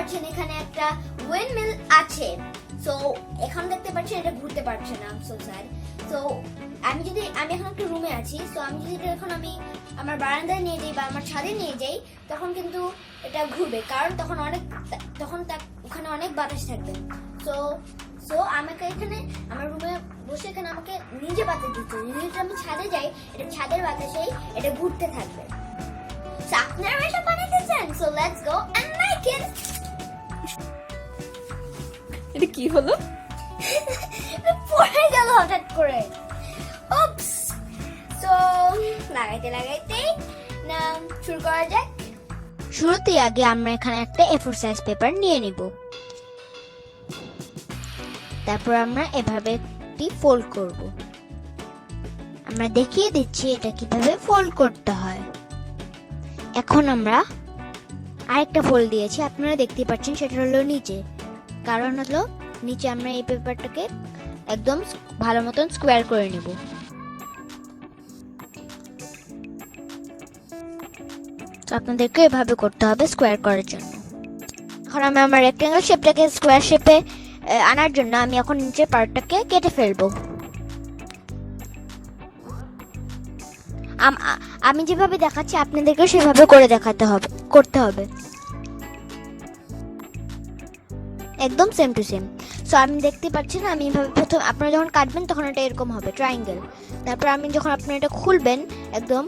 পাচ্ছেন এখানে একটা উইন্ড মিল আছে। সো এখন দেখতে পাচ্ছেন এটা ঘুরতে পারছে না সো স্যার সো আমি যদি, আমি এখন একটা রুমে আছি সো আমি যদি এটা এখন আমি আমার বারান্দায় নিয়ে যাই বা আমার ছাদে নিয়ে যাই, তখন কিন্তু এটা ঘুরবে। কারণ তখন অনেক, তখন তা- ওখানে অনেক বাতাস থাকবে। সো সো আমাকে এখানে, আমার রুমে বসে এখানে আমাকে নিজে বাতাস দিচ্ছে। যদি আমি ছাদে যাই, এটা ছাদের বাতাসেই এটা ঘুরতে থাকবে। আপনারা এটা বানাতে চান? সো লেটস গো ইট এটা কি হলো? পড়ে গেল হঠাৎ করে। উপস সো লাগাইতে লাগাইতে না শুরু করা যাক। শুরুতে আগে আমরা এখানে একটা এফোর সাইজ পেপার নিয়ে নিব। তারপর আমরা এভাবে একটি ফোল্ড করব। আমরা দেখিয়ে দিচ্ছি এটা কীভাবে ফোল্ড করতে হয়। এখন আমরা আরেকটা ফোল্ড দিয়েছি। আপনারা দেখতে পাচ্ছেন সেটা হলো নিচে। কারণ হলো, নিচে আমরা এই পেপারটাকে একদম ভালো মতন স্কোয়ার করে নেব। আপনাদেরকে এভাবে করতে হবে স্কোয়ার করার জন্য। এখন আমি আমার রেক্টেঙ্গেল শেপটাকে স্কোয়ার শেপে আনার জন্য আমি এখন নিচের পার্টটাকে কেটে ফেলব। আমি যেভাবে দেখাচ্ছি আপনাদেরকে সেভাবে করে দেখাতে হবে, করতে হবে। একদম সেম টু সেম সো আমি দেখতে পাচ্ছেন আমি এভাবে প্রথম আপনারা যখন কাটবেন, তখন এটা এরকম হবে ট্রায়াঙ্গেল তারপর আমি যখন আপনারা এটা খুলবেন, একদম,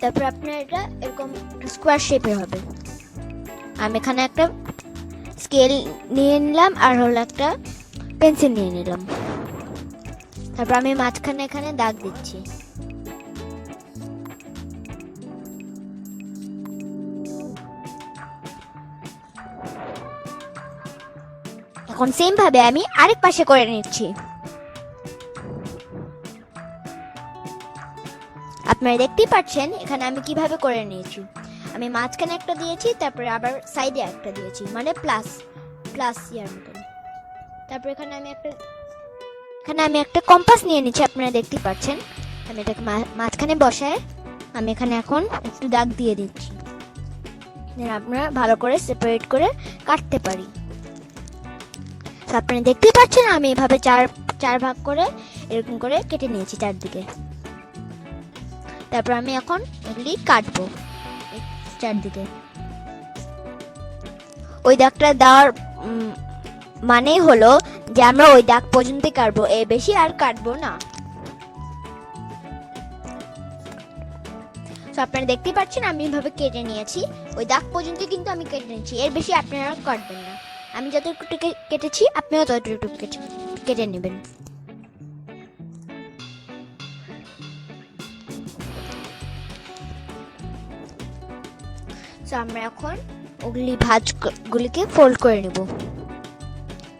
তারপর আপনার এটা এরকম স্কোয়ার শেপের হবে। আমি এখানে একটা স্কেল নিয়ে নিলাম, আর হলো একটা পেন্সিল নিয়ে নিলাম। তারপর আমি মাঝখানে এখানে দাগ দিচ্ছি। এখন সেম ভাবে আমি আরেক পাশে করে নিচ্ছি। আপনারা দেখতেই পাচ্ছেন, এখানে আমি কীভাবে করে নিয়েছি। আমি মাঝখানে একটা দিয়েছি, তারপরে আবার সাইডে একটা দিয়েছি মানে প্লাস প্লাস ইয়ার মতন। তারপর এখানে আমি একটা, এখানে আমি একটা কম্পাস নিয়ে নিচ্ছি আপনারা দেখতেই পাচ্ছেন। আমি এটাকে মাঝখানে বসায় আমি এখানে এখন একটু দাগ দিয়ে দিচ্ছি। আপনারা ভালো করে সেপারেট করে কাটতে পারি। আপনারা দেখতেই পাচ্ছেন, আমি এভাবে চার চার ভাগ করে এরকম করে কেটে নিয়েছি চারদিকে। তারপর আমি এখন এগুলি কাটবো চারদিকে। ওই দাগটা দেওয়ার মানেই হলো যে আমরা ওই দাগ পর্যন্তই কাটবো এর বেশি আর কাটবো না। তো আপনারা দেখতেই পাচ্ছেন, আমি এভাবে কেটে নিয়েছি। ওই দাগ পর্যন্ত কিন্তু আমি কেটে নিয়েছি, এর বেশি আপনারা কাটবেন না। আমি যতটুকু কেটেছি, আপনিও ততটুকু কেটে কেটে নেবেন। আমরা এখন ওগুলি ভাজগুলিকে ফোল্ড করে নেব।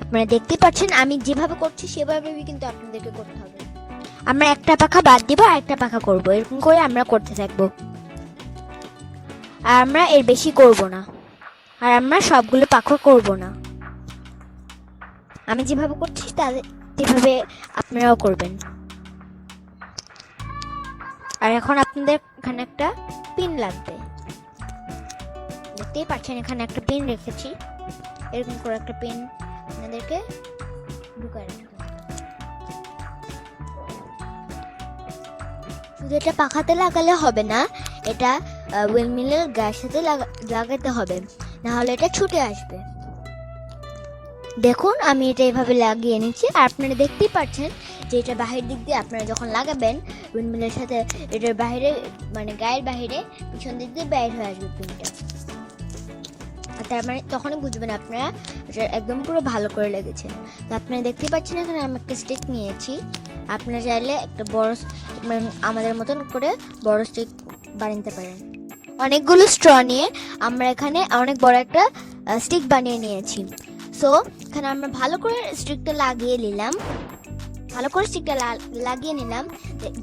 আপনারা দেখতেই পাচ্ছেন, আমি যেভাবে করছি, সেভাবেই কিন্তু আপনাদেরকে করতে হবে। আমরা একটা পাখা বাদ দিব আর একটা পাখা করব। এরকম করে আমরা করতে থাকব। আর আমরা এর বেশি করব না। আর আমরা সবগুলো পাখা করব না। আমি যেভাবে করছি তাদের সেভাবে আপনারাও করবেন। আর এখন আপনাদের এখানে একটা পিন লাগবে। দেখতেই পাচ্ছেন, এখানে একটা পিন রেখেছি। এরকম করে একটা পিন আপনাদেরকে ঢুকায় রাখতে হবে। শুধু এটা পাখাতে লাগালে হবে না, এটা উইল মিলের গায়ের সাথে লাগা- লাগাতে হবে। না হলে এটা ছুটে আসবে। দেখুন, আমি এটা এভাবে লাগিয়ে নিচ্ছি। আর আপনারা দেখতেই পাচ্ছেন যে এটা বাহির দিক দিয়ে আপনারা যখন লাগাবেন উইন্ডমিলের সাথে এটার বাইরে মানে গায়ের বাইরে পিছন দিক দিয়ে বাইর হয়ে আসবে পিনটা আর তার মানে তখনই বুঝবেন আপনারা এটা একদম পুরো ভালো করে লেগেছে। তো আপনারা দেখতেই পাচ্ছেন এখানে আমি একটা স্টিক নিয়েছি। আপনারা চাইলে একটা বড় মানে আমাদের মতন করে বড় স্টিক বানাতে পারেন। অনেকগুলো স্ট্র নিয়ে আমরা এখানে অনেক বড় একটা স্টিক বানিয়ে নিয়েছি। সো এখানে আমরা ভালো করে স্টিকটা লাগিয়ে নিলাম। ভালো করে স্টিকটা লাগিয়ে নিলাম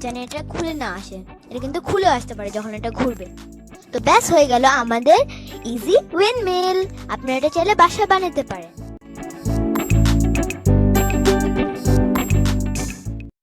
যেন এটা খুলে না আসে। এটা কিন্তু খুলে আসতে পারে যখন এটা ঘুরবে। তো ব্যাস হয়ে গেল আমাদের ইজি উইন মিল আপনারা এটা চাইলে বাসা বানাতে পারেন।